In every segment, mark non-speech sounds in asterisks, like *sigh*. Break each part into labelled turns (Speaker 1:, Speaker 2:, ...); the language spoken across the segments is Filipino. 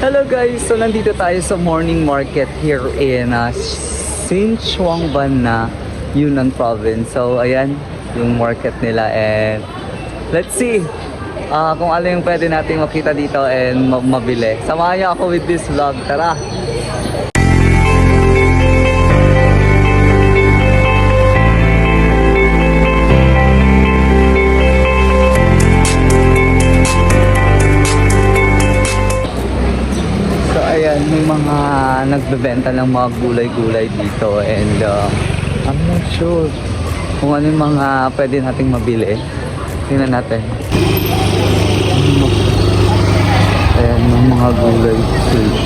Speaker 1: Hello guys! So nandito tayo sa morning market here in uh, Sichuan na Yunnan province. So ayan, yung market nila and let's see ah, kung ano yung pwede nating makita dito and ma- mabili. Samahan niyo ako with this vlog. Tara! nagbebenta ng mga gulay-gulay dito and uh, I'm not sure kung ano yung mga pwede nating mabili. Tingnan natin. Ayan, ng mga gulay.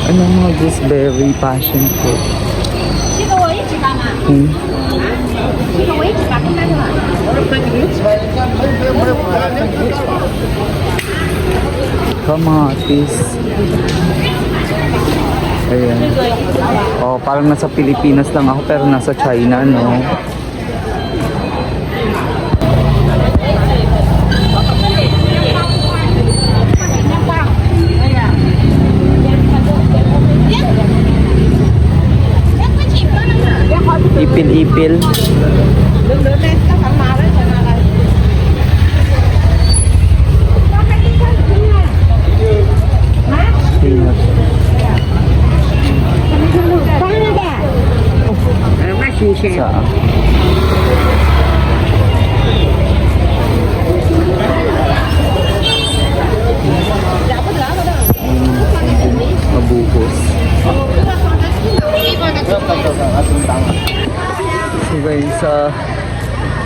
Speaker 1: Ano mga gooseberry, passion fruit. Hmm. Kamatis. Ayan. Oh, parang nasa Pilipinas lang ako pero nasa China, no?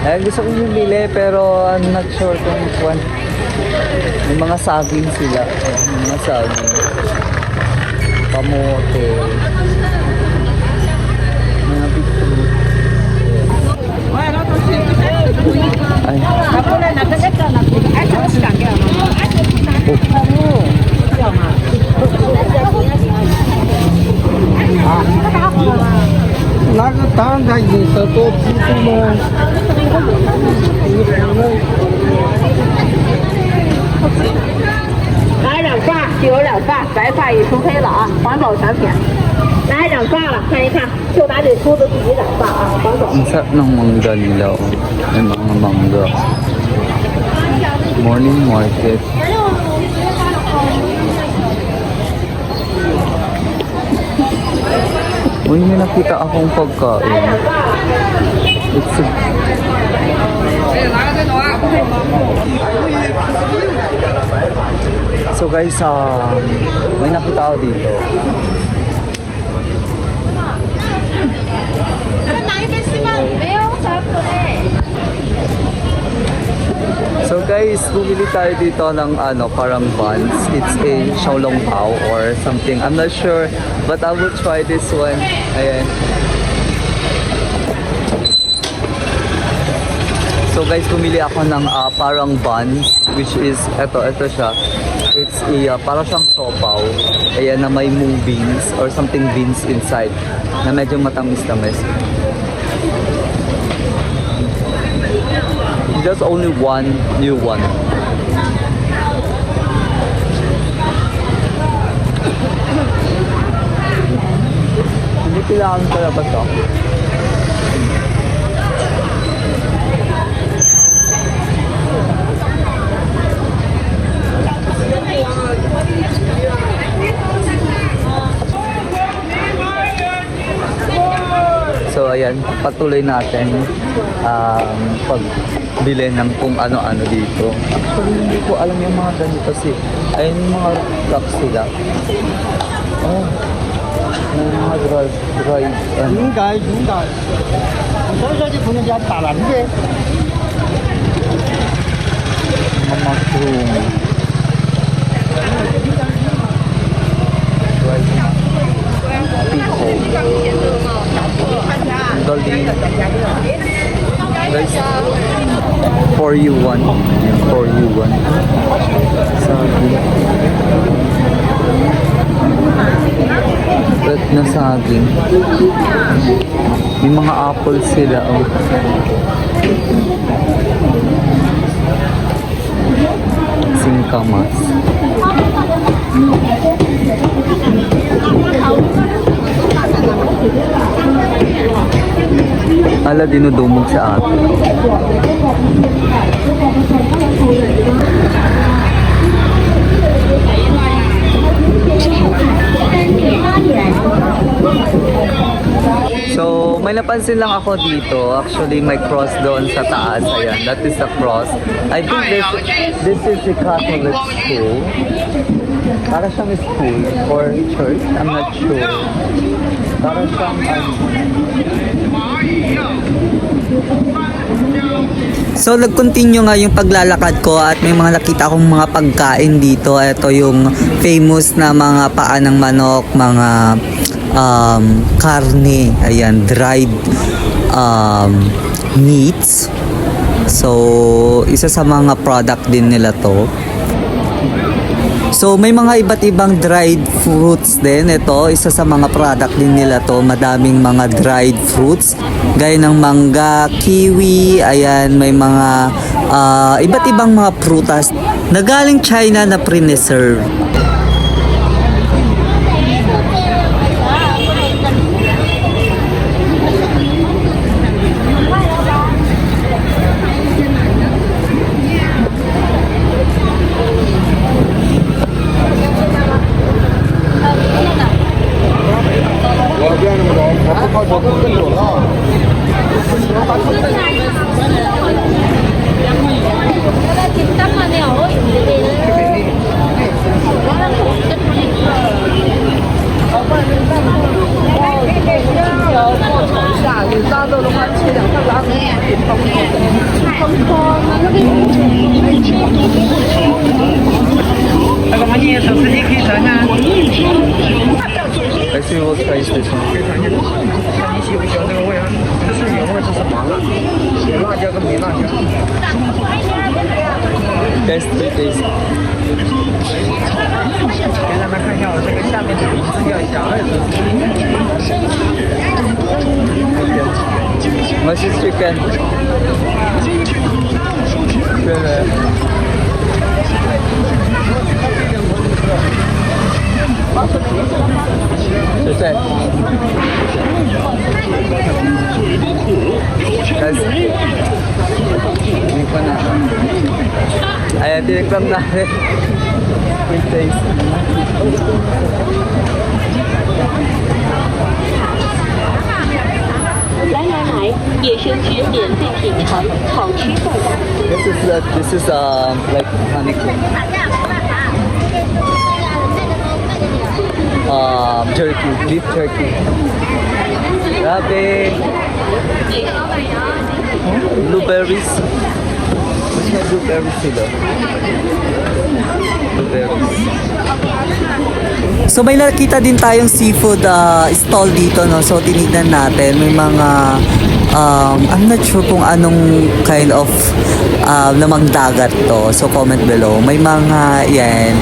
Speaker 1: ayun gusto kong bumili pero I'm not sure kung kwan. May mga saging sila. May mga saging. Kamote. Mga beetroot. Ay, Ah.
Speaker 2: 拿个蛋它颜色多清楚吗？
Speaker 3: 来染发就有染发，白发已除黑了啊，环保产品。来染发了，看一看，就拿这梳子自己染发啊，环保。
Speaker 1: Ang sarap ng mangga nila. Oh. May mga mangga. Morning market. Uy, may nakita akong pagkain. It's a... So guys, um, may nakita ako dito. So guys, bumili tayo dito ng ano, parang buns. It's a xiaolong pao or something. I'm not sure, but I will try this one. Ayan. So guys, bumili ako ng ah, parang buns, which is, eto, eto siya. It's a, ah, parang siyang siopaw. Ayan, na may mung beans or something beans inside. Na medyo matamis-tamis. Just only one new one. Hindi kailangan pala ba So ayan, patuloy natin um, pagbili ng kung ano-ano dito. Actually, hindi ko alam yung mga ganito si. Ayun yung mga truck sila. Oh, yung mga drive, drive. And...
Speaker 2: Yung guys, yung guys. Ang sabi sa punya dyan, talan niya.
Speaker 1: Mga mushroom. May mga apples sila. Oh. Singkamas. Ala dinudumog sa atin. So, may napansin lang ako dito. Actually, may cross doon sa taas. Ayan, that is the cross. I think this, this is the Catholic school. Para siyang school or church. I'm not sure. Para siyang ano. So nag-continue nga yung paglalakad ko at may mga nakita akong mga pagkain dito. Ito yung famous na mga paa ng manok, mga um, karne, ayan, dried um, meats. So, isa sa mga product din nila to. So may mga iba't ibang dried fruits din. Ito, isa sa mga product din nila to. Madaming mga dried fruits. Gaya ng mangga, kiwi, ayan, may mga ah, iba't ibang mga prutas na galing China na 我不靠左，更左了。还是用开水看。
Speaker 2: 你喜不喜欢这个味啊？这是原味，这是麻辣，有辣椒跟没辣椒。
Speaker 1: Best t a
Speaker 2: s t 现在来看一下我这个下面的名字叫小二子。
Speaker 1: 我是去跟，对对。谢谢。Tinikman na. Ayan, tinikman natin. With taste. This is uh, this is uh, like honeycomb. Um, jerky, beef jerky. Grabe. Blueberries. Mas may blueberries sila. Blueberries. So may nakita din tayong seafood uh, stall dito no. So tinignan natin may mga um, I'm not sure kung anong kind of uh, namang dagat to. So comment below. May mga yan,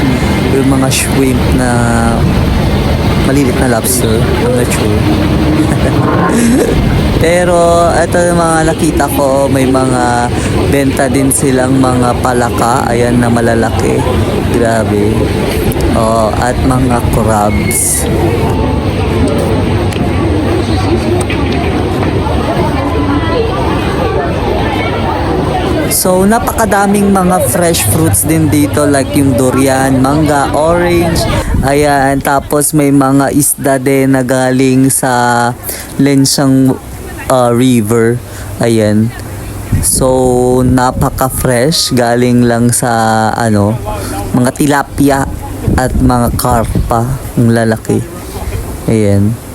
Speaker 1: yung mga shrimp na malilit na lobster. I'm not sure. *laughs* Pero ito yung mga nakita ko, may mga benta din silang mga palaka, ayan na malalaki. Grabe. Oh, at mga crabs. So, napakadaming mga fresh fruits din dito like yung durian, mangga, orange. Ayan, tapos may mga isda din na galing sa Lensang uh, River. Ayan. So, napaka-fresh. Galing lang sa, ano, mga tilapia at mga karpa. Ang lalaki. Ayan.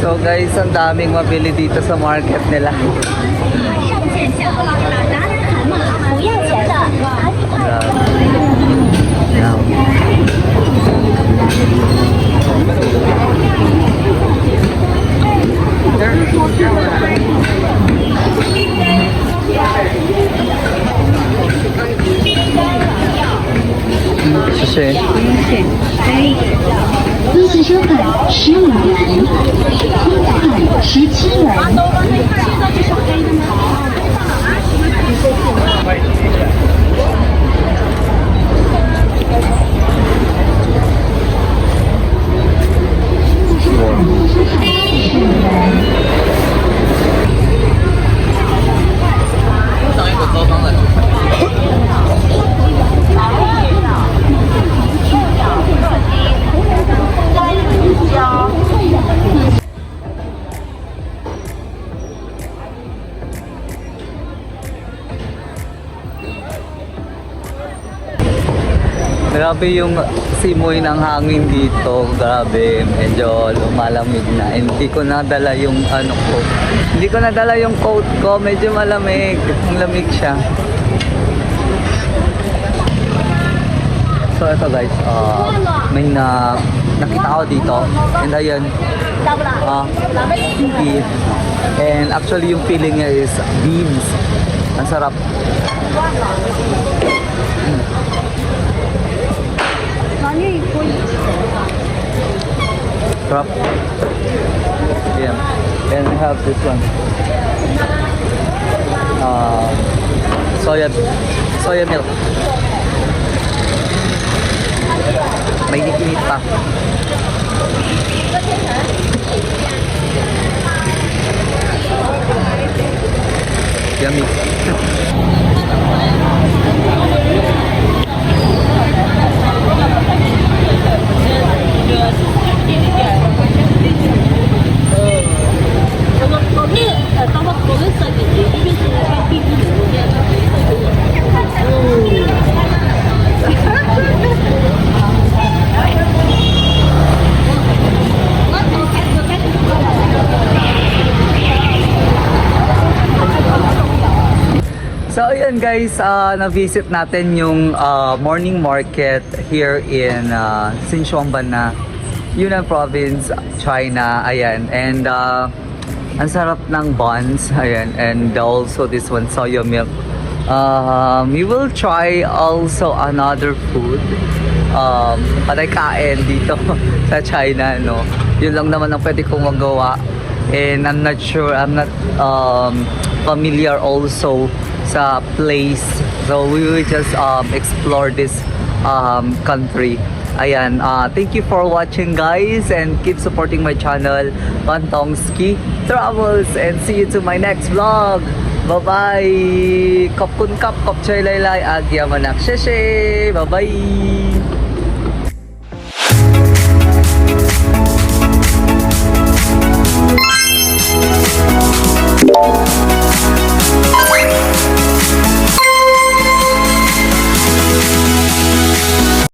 Speaker 1: So guys, ang daming mabili dito sa market nila.
Speaker 4: 上见谁？哎，次收款十五元、十六元、十
Speaker 1: 七元。啊，都跟
Speaker 5: 那块儿，不是的？元。
Speaker 1: Grabe yung simoy ng hangin dito. Grabe, medyo lumalamig na. Hindi ko nadala yung ano ko. Hindi ko nadala yung coat ko. Medyo malamig. Ang lamig siya. So ito guys, ah, may na nakita ako dito. And ayun, beef. And actually yung feeling niya is beans. Ang sarap. Sarap. Yeah. Then we have this one. Uh, soya, soya milk. May init pa. So ayun guys, ah, na-visit natin yung ah, morning market here in uh, Sichuan na Yunnan Province, China. Ayan. And ah, ang sarap ng buns. Ayan. And also this one, soya milk. Um, we will try also another food. Um, panay-kain dito *laughs* sa China, no? Yun lang naman ang pwede kong magawa. And I'm not sure, I'm not um, familiar also sa place. So we will just um, explore this um, country. Ayan, uh, thank you for watching guys and keep supporting my channel, Pantongski Travels and see you to my next vlog. Bye-bye! Kapkun kap, kapchay laylay, agyamanak sheshe! Bye-bye!